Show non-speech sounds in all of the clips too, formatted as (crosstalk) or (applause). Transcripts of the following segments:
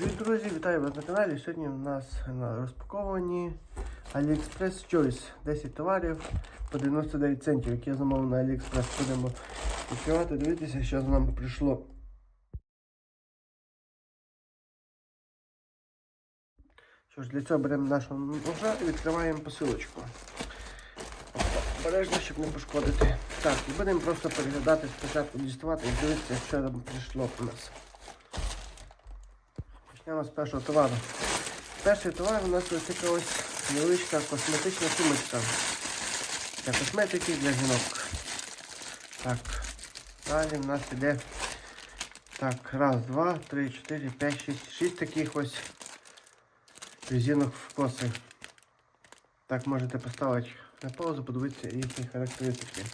Привіт, друзі! Вітаю вас на каналі. Сьогодні у нас на розпаковані AliExpress Choice 10 товарів по 99 центів, які я замовив на AliExpress. Будемо відкривати, дивитися, що нам прийшло. Що ж, для цього беремо нашого ножа і відкриваємо посилочку. Обережно, щоб не пошкодити. Так, і будемо просто переглядати спочатку, діставати і дивитися, що там прийшло у нас. Почнемо з першого товару. Перший товар у нас ось така ось невеличка косметична сумочка. Для косметики для жінок. Так. Далі в нас іде так, раз, два, три, чотири, п'ять, шість. Шість таких ось резинок в коси. Так, можете поставити на паузу, подивитися їхні характеристики.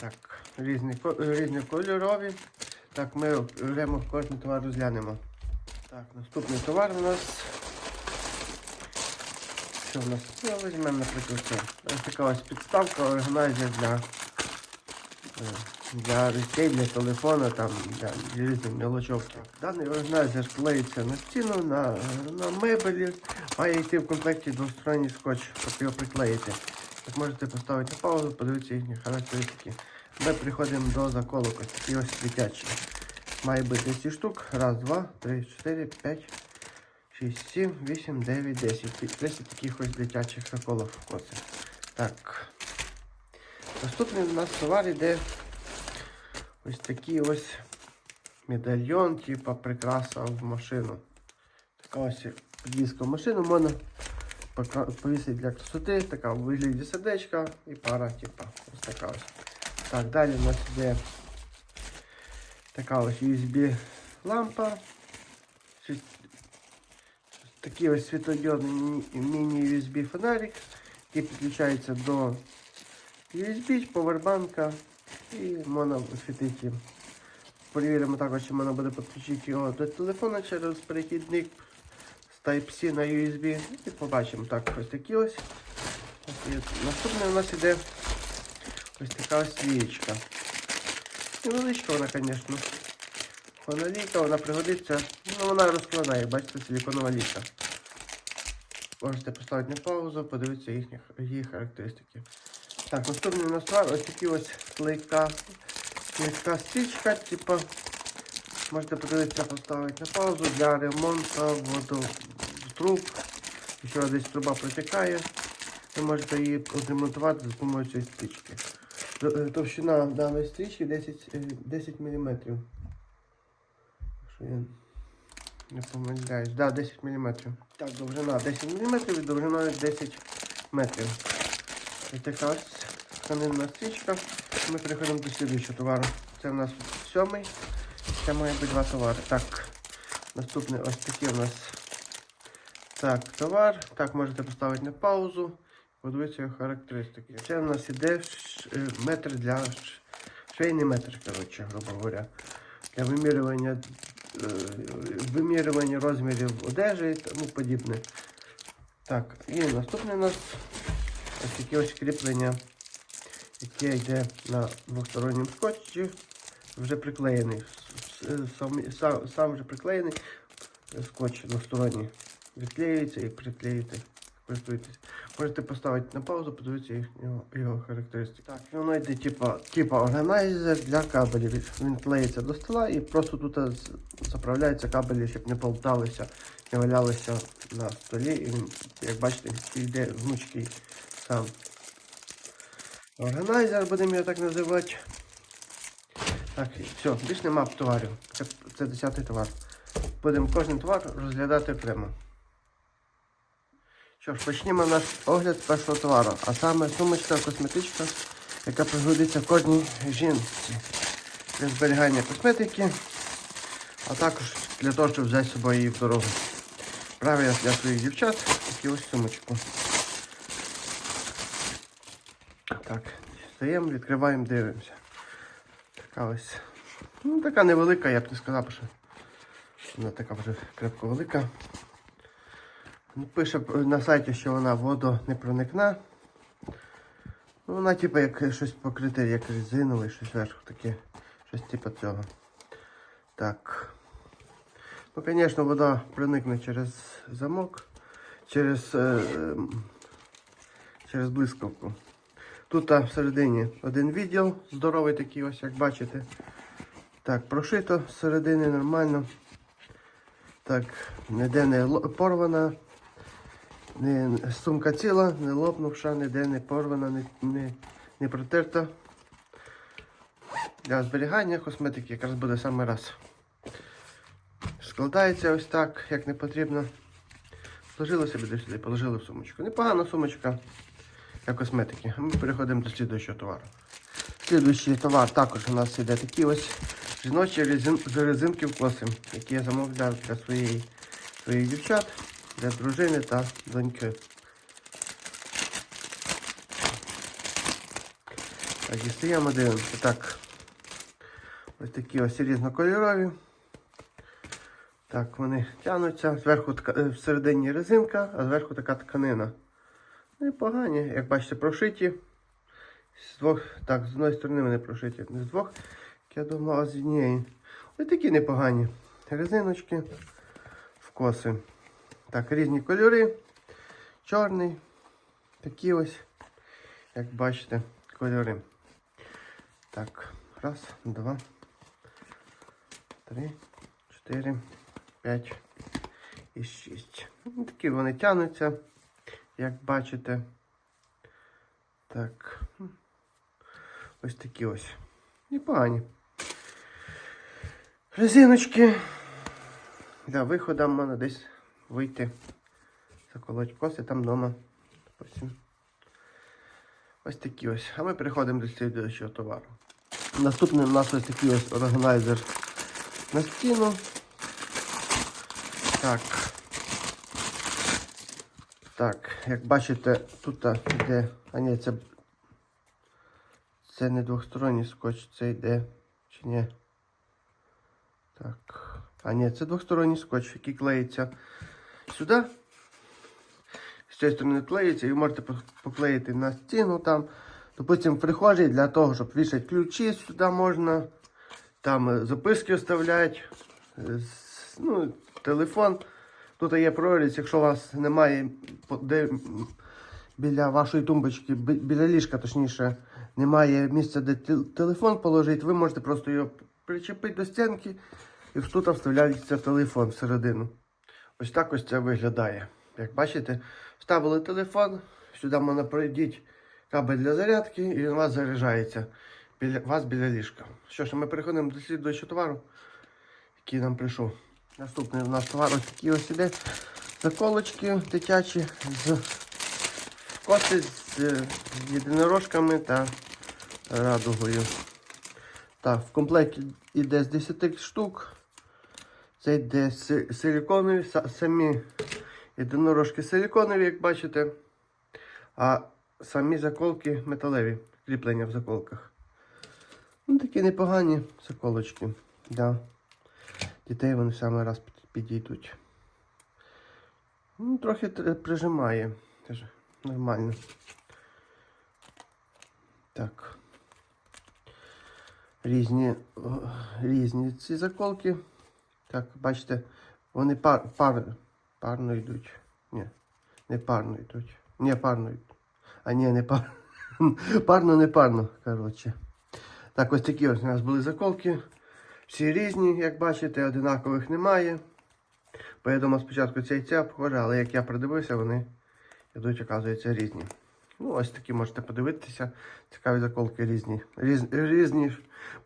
Так, різні, різні кольорові. Так, ми окремо кожен товар розглянемо. Так, наступний товар у нас. Що в нас? Ну, візьмемо, наприклад, це. Ось така ось підставка, органайзер для, е, для речей, для телефона, там, для, різних мелочок. Даний органайзер клеїться на стіну, на, на мебелі, має йти в комплекті двосторонній скотч, щоб його приклеїти. Так можете поставити паузу, подивитися їхні характеристики. Ми приходимо до заколок, ось такі ось дитячі. Має бути 10 штук. Раз, два, три, чотири, п'ять, шість, сім, вісім, дев'ять, десять. Десять таких дитячих заколок в коці. Так. Наступний у нас товар іде ось такий ось медальйон, типа прикраса в машину. Така ось підвіска в машину можна повісити для красоти, така в вигляді сердечка і пара, типа, ось така ось. Так, далі у нас іде така ось USB лампа. Щось- Такий ось світодіодний мі- міні-USB фонарик, який підключається до USB, повербанка і можна освітити. Перевіримо також, чи можна буде підключити його до телефона через перехідник з Type-C на USB. І побачимо так ось такі ось. І наступне у нас іде ось така ось свічка. Невеличка вона, звісно. Вона вона пригодиться. Ну, вона розкладає, бачите, силіконова ліка. Можете поставити на паузу, подивитися їхні, її характеристики. Так, наступний у нас ось такі ось легка, легка стрічка, типу. Можете подивитися, поставити на паузу для ремонту воду труб. Якщо десь труба протікає, ви можете її відремонтувати за допомогою цієї стрічки. Е, Товщина даної стрічки 10, е, 10 мм. Якщо я не помиляюсь. Да, 10 мм. Так, довжина 10 мм і довжиною 10 метрів. Ось така ось тканинна стрічка. Ми переходимо до слідуючого товару. Це у нас сьомий. Це має бути два товари. Так, наступний ось такий у нас так, товар. Так, можете поставити на паузу. Подивитися його характеристики. Це у нас іде метр для швейний метр, коротше, грубо говоря. Для вимірювання, е, вимірювання розмірів одежі і тому подібне. Так, і наступне у нас ось таке ось кріплення, яке йде на двосторонньому скотчі, вже приклеєний. Сам, сам, вже приклеєний е, скотч двосторонній. Відклеюється і приклеїти. Користуйтесь. Можете поставити на паузу, подивитися їх- його, характеристики. Так, воно йде типа, органайзер для кабелів. Він клеїться до стола і просто тут заправляються кабелі, щоб не полталися, не валялися на столі. І він, як бачите, йде гнучкий сам. Органайзер, будемо його так називати. Так, все, більш нема товарів. Це, це 10 товар. Будемо кожен товар розглядати окремо. Що ж, почнімо наш огляд першого товару, а саме сумочка косметичка, яка пригодиться кожній жінці для зберігання косметики, а також для того, щоб взяти з собою її в дорогу. Правильно для своїх дівчат таку ось сумочку. Так, стаємо, відкриваємо, дивимося. Така ось. Ну, така невелика, я б не сказав, що вона така вже крепко велика. Ну, Пише на сайті, що вона водонепроникна. Ну, вона типу як щось покрите, як резинове, щось зверху таке. Щось типу цього. Так. Ну, звісно, вода проникне через замок, через, е, через блискавку. Тут а, всередині один відділ здоровий такий, ось як бачите. Так, прошито зсередини нормально. Так, ніде не порвана, не, сумка ціла, не лопнувша, ніде не порвана, не, не, не протерта. Для зберігання косметики якраз буде саме раз. Складається ось так, як не потрібно. Положили собі до сюди, положили в сумочку. Непогана сумочка для косметики. Ми переходимо до слідуючого товару. Слідуючий товар також у нас іде такі ось жіночі резин, резинки в коси, які я замовляв для своєї, своїх дівчат, для дружини та доньки. Так, дістаємо, дивимося. Так. Ось такі ось різнокольорові. Так, вони тягнуться. Зверху тка... е, всередині резинка, а зверху така тканина. Непогані, як бачите, прошиті. З двох, так, з одної сторони вони прошиті. Не з двох, як я думав, а з однієї. Ось такі непогані. Резиночки в коси. Так, різні кольори. Чорний. Такі ось, як бачите, кольори. Так, раз, два, три, чотири, п'ять і шість. Ну, Такі вони тягнуться, як бачите. Так. Ось такі ось. Непогані. Резиночки. Для виходу в мене десь вийти, заколоть коси там вдома. Ось такі ось. А ми переходимо до слідуючого товару. Наступний у нас ось такий ось органайзер на стіну. Так. Так, як бачите, тут йде. А ні, це. Це не двосторонній скотч, це йде. Чи ні? Так. А ні, це двосторонній скотч, який клеїться сюди. З цієї сторони клеїться і можете поклеїти на стіну там. Допустим, в прихожій для того, щоб вішати ключі сюди можна. Там е, записки оставляти. е, Ну, телефон. Тут є прорізь, якщо у вас немає де біля вашої тумбочки, біля ліжка, точніше, немає місця, де телефон положити, ви можете просто його причепити до стінки і тут вставляється телефон всередину. Ось так ось це виглядає. Як бачите, вставили телефон, сюди можна пройдіть кабель для зарядки і він у вас заряджається біля вас біля ліжка. Що ж, ми переходимо до слідуючого товару, який нам прийшов. Наступний у нас товар ось такий ось іде. Заколочки дитячі з коси з е, єдинорожками та радугою. Так, в комплекті йде з 10 штук. Це йде си- силіконові, самі єдинорожки силіконові, як бачите. А самі заколки металеві, кріплення в заколках. Ну, такі непогані заколочки. Да. Дітей вони в самий раз підійдуть. Ну, трохи прижимає. Теж нормально. Так. Різні, різні ці заколки. Так, бачите, вони пар, пар, парно йдуть. Ні, не парно йдуть. Ні, парно йдуть. А ні, не парно. (laughs) Парно, не парно, коротше. Так, ось такі ось у нас були заколки. Всі різні, як бачите, одинакових немає. Бо спочатку ця і ця похожа, але як я придивився, вони йдуть, оказується, різні. Ну, ось такі можете подивитися. Цікаві заколки різні. Різ, різні.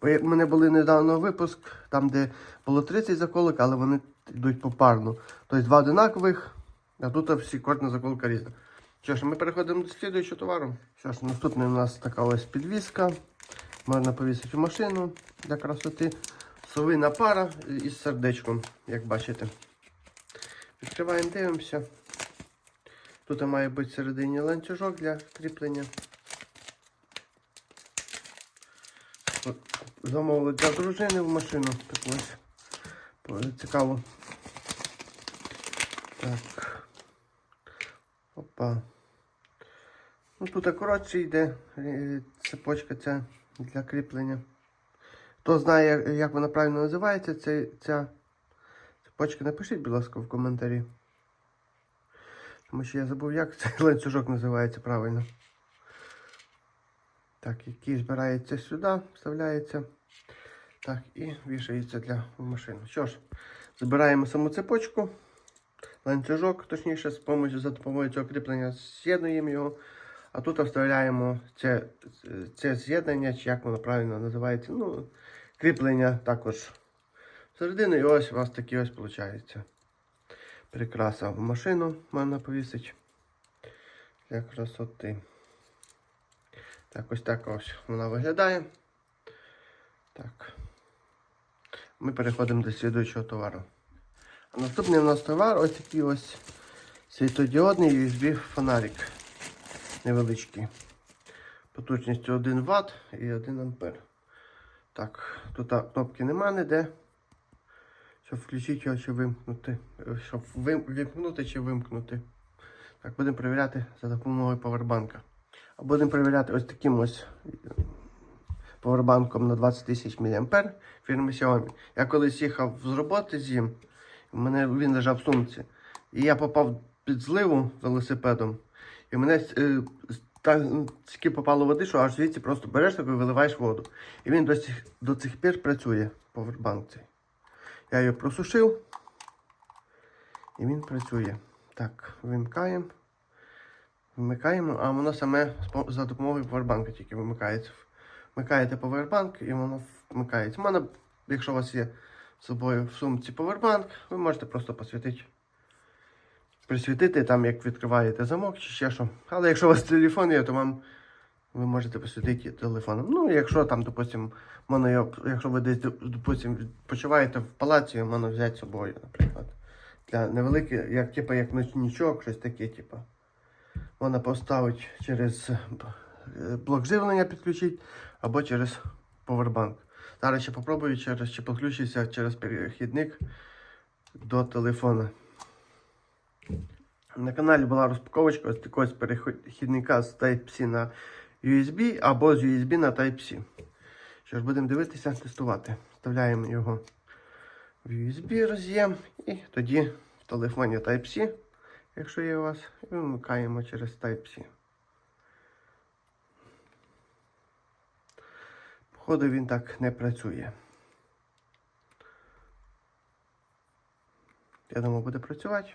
В мене були недавно випуск, там, де було 30 заколок, але вони йдуть попарно. Тобто два одинакових, а тут всі кожна заколка різна. Що ж, ми переходимо до слідуючого товару. Що ж, наступний у нас така ось підвіска. Можна повісити в машину для красоти. Совина пара із сердечком, як бачите. Відкриваємо, дивимося. Тут має бути всередині ланцюжок для кріплення. От, Замовили для дружини в машину. Так ось. Цікаво. Так. Опа. Ну тут коротше йде е, цепочка ця для кріплення. Хто знає, як- вона правильно називається, це, ця цепочка напишіть, будь ласка, в коментарі. Тому що я забув, як цей ланцюжок називається правильно. Так, який збирається сюди, вставляється. Так, і вішається для в машину. Що ж, збираємо саму цепочку, ланцюжок, точніше, з помощью, за допомогою цього кріплення з'єднуємо його. А тут вставляємо це, це з'єднання, чи як воно правильно називається. Ну, кріплення також всередину. І ось у вас такі ось виходить. Прикраса в машину можна повісити. Для красоти. Так, ось так ось вона виглядає. Так. Ми переходимо до слідуючого товару. А наступний у нас товар ось такий ось світодіодний USB фонарик. Невеличкий. Потужністю 1 Вт і 1 Ампер. Так, тут кнопки нема ніде. Щоб включити його чи вимкнути. Е, Щоб вимкнути чи вимкнути. Так, будемо перевіряти за допомогою павербанка. А будемо перевіряти ось таким ось павербанком на 20 тисяч мА фірми Xiaomi. Я колись їхав з роботи з ним, у мене він лежав в сумці. І я попав під зливу велосипедом. І мене е, так стільки попало води, що аж звідси просто береш і виливаєш воду. І він до цих, до цих пір працює, повербанк цей. Я його просушив. І він працює. Так, вимикаємо. Вмикаємо, а воно саме за допомогою повербанка тільки вимикається. Вмикаєте повербанк і воно вмикається. У мене, якщо у вас є з собою в сумці повербанк, ви можете просто посвітити. Присвітити там, як відкриваєте замок чи ще що. Але якщо у вас телефон є, то вам ви можете посвітити телефоном. Ну, якщо там, допустим, можна його, якщо ви десь, допустим, почуваєте в палаці, можна взяти з собою, наприклад. Для невеликих, як типу, як ночничок, щось таке, типу. Можна поставити через е, блок живлення підключити або через повербанк. Зараз ще попробую через чи підключитися через перехідник до телефона. На каналі була розпаковочка ось такого перехідника з Type-C на USB або з USB на Type-C. Що ж, будемо дивитися, тестувати. Вставляємо його в USB роз'єм і тоді в телефоні Type-C, якщо є у вас, і вимикаємо через Type-C. Походу він так не працює. Я думаю, буде працювати,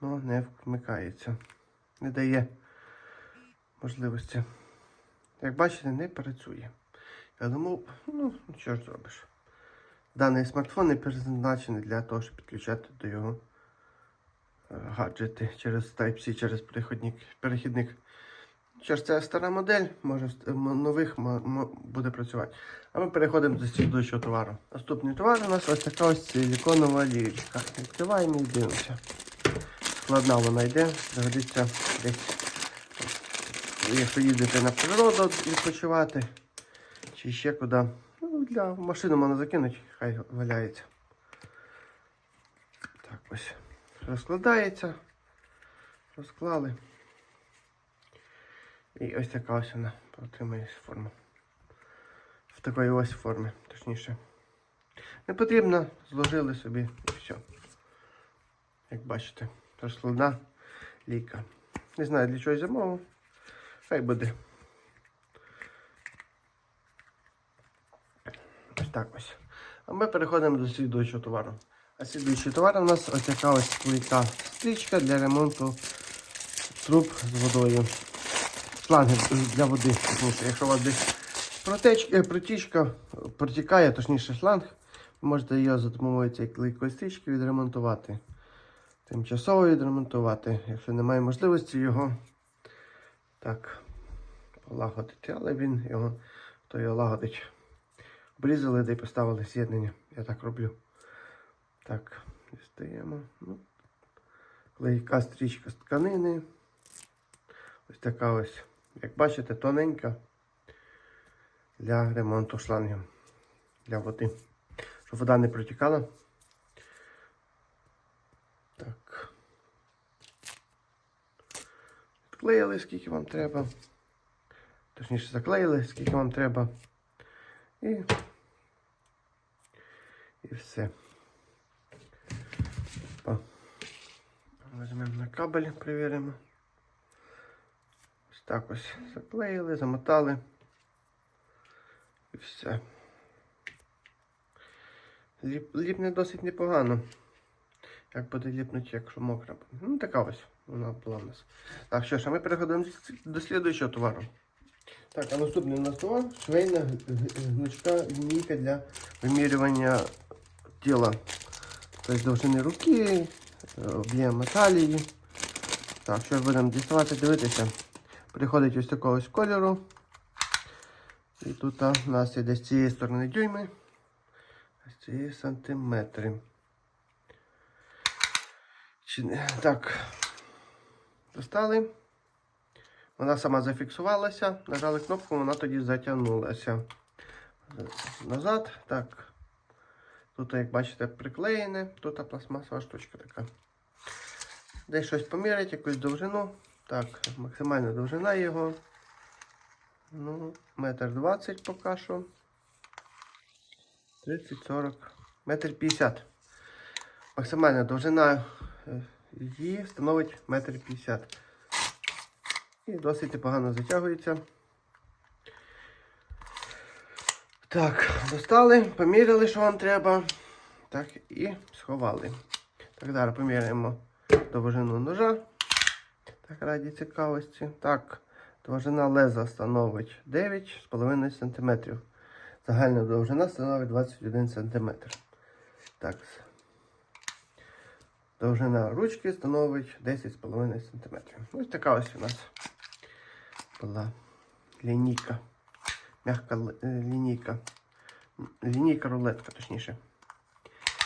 але не вмикається. Не дає можливості. Як бачите, не працює. Я думав, ну, що ж зробиш. Даний смартфон не призначений для того, щоб підключати до його е, гаджети через Type-C, через перехідник. ж, це стара модель, може нових буде працювати. А ми переходимо до слідуючого товару. Наступний товар у нас ось така ось силіконова лірочка. Відкриваємо і дивимося. Складна вона йде, пригодиться десь. Якщо їдете на природу відпочивати, чи ще куди. Ну, для машини можна закинути, хай валяється. Так ось. Розкладається. Розклали. І ось така ось вона отримує форму. В такої ось формі, точніше. Не потрібно, зложили собі і все. Як бачите, розкладна ліка. Не знаю для чого я замовив. Хай буде. Ось так ось. А ми переходимо до слідуючого товару. А слідуючий товар у нас ось така ось клейка стрічка для ремонту труб з водою. Шланги для води. Якщо у вас десь е, протічка протікає, точніше шланг, ви можете її за допомогою цієї клейкої стрічки відремонтувати. Тимчасово відремонтувати, якщо немає можливості його так полагодити. Але він його, хто його лагодить. Обрізали де й поставили з'єднання. Я так роблю. Так, дістаємо. Ну, клейка стрічка з тканини. Ось така ось, як бачите, тоненька для ремонту шлангів для води. Щоб вода не протікала. заклеїли, скільки вам треба. Точніше, заклеїли, скільки вам треба. І і все. Візьмемо на кабель, перевіримо. Ось так ось заклеїли, замотали. І все. Ліпне досить непогано. Як буде ліпнути, якщо мокра. Ну, така ось вона була у нас. Так, що ж, а ми переходимо до слідуючого товару. Так, а наступний у нас товар швейна гнучка лінійка для вимірювання тіла. Тобто довжини руки, е, об'єм талії. Так, що ж будемо діставати, дивитися. Приходить ось такого ось кольору. І тут у нас іде з цієї сторони дюйми, а з цієї сантиметри. Чи Так. Достали. Вона сама зафіксувалася, нажали кнопку, вона тоді затягнулася. Назад. Так. Тут, як бачите, приклеєне, тут пластмасова штучка така. Десь щось поміряти, якусь довжину. Так, максимальна довжина його. Ну, метр двадцять поки що. 30-40. Метр 50. Максимальна довжина е, її становить метр 50. І досить непогано затягується. Так, достали, поміряли, що вам треба. Так, і сховали. Так, зараз поміряємо довжину ножа. Так, раді цікавості. Так, довжина леза становить 9,5 см. Загальна довжина становить 21 см. Так. Довжина ручки становить 10,5 см. Ось така ось у нас була лінійка. Мягка е, лінійка. Лінійка рулетка, точніше.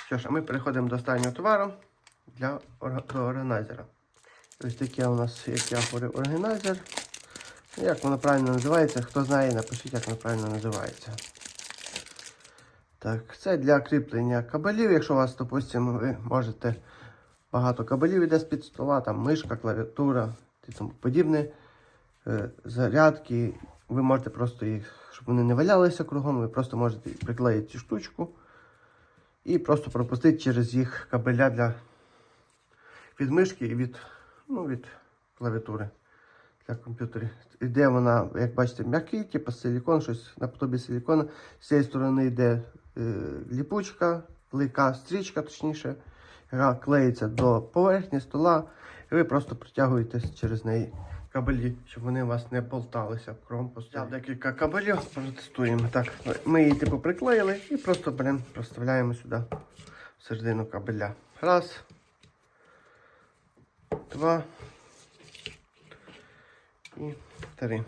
Що ж, а ми переходимо до останнього товару для органайзера. Ось таке у нас, як я говорив, органайзер. Як воно правильно називається? Хто знає, напишіть, як воно правильно називається. Так, це для кріплення кабелів. Якщо у вас, допустимо, ви можете багато кабелів іде з-під стола, там мишка, клавіатура і тому подібне. Е, Зарядки. Ви можете просто їх, щоб вони не валялися кругом, ви просто можете приклеїти цю штучку і просто пропустити через їх кабеля для від мишки і від, ну, від клавіатури для комп'ютерів. Іде вона, як бачите, м'який, типу силікон, щось наподобі силікона. З цієї сторони йде е, ліпучка, лейка стрічка, точніше, яка клеїться до поверхні стола, і ви просто протягуєте через неї кабелі, щоб вони у вас не болталися кругом по столі. Декілька кабелів протестуємо. Так, ми її типу приклеїли і просто беремо, проставляємо сюди в середину кабеля. Раз. Два. І три.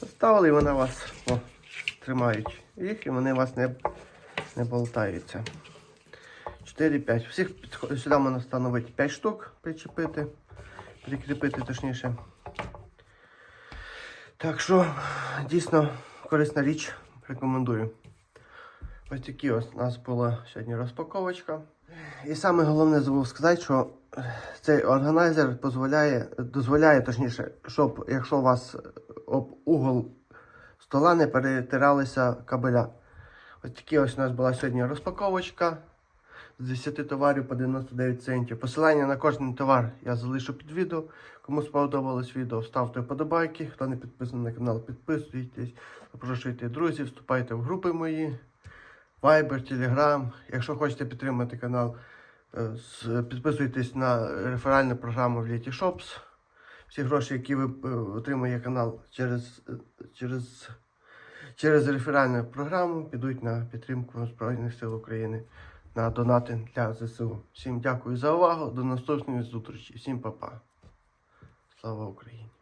Поставили і вони вас о, тримають їх і вони у вас не, не болтаються. 4-5. Всіх підход- сюди можна встановити 5 штук, причепити, прикріпити точніше. Так що, дійсно корисна річ, рекомендую. Ось такі ось у нас була сьогодні розпаковочка. І саме головне забув сказати, що цей органайзер дозволяє, дозволяє точніше, щоб якщо у вас об угол стола не перетиралися кабеля. Ось такі ось у нас була сьогодні розпаковочка з 10 товарів по 99 центів. Посилання на кожен товар я залишу під відео. Кому сподобалось відео, ставте вподобайки. Хто не підписаний на канал, підписуйтесь, запрошуйте друзів, вступайте в групи мої. Viber, Telegram. Якщо хочете підтримати канал, е, підписуйтесь на реферальну програму в Літі Shops. Всі гроші, які ви е, отримує канал через, е, через, через реферальну програму, підуть на підтримку Збройних сил України на донати для ЗСУ. Всім дякую за увагу. До наступної зустрічі. Всім па-па. Слава Україні!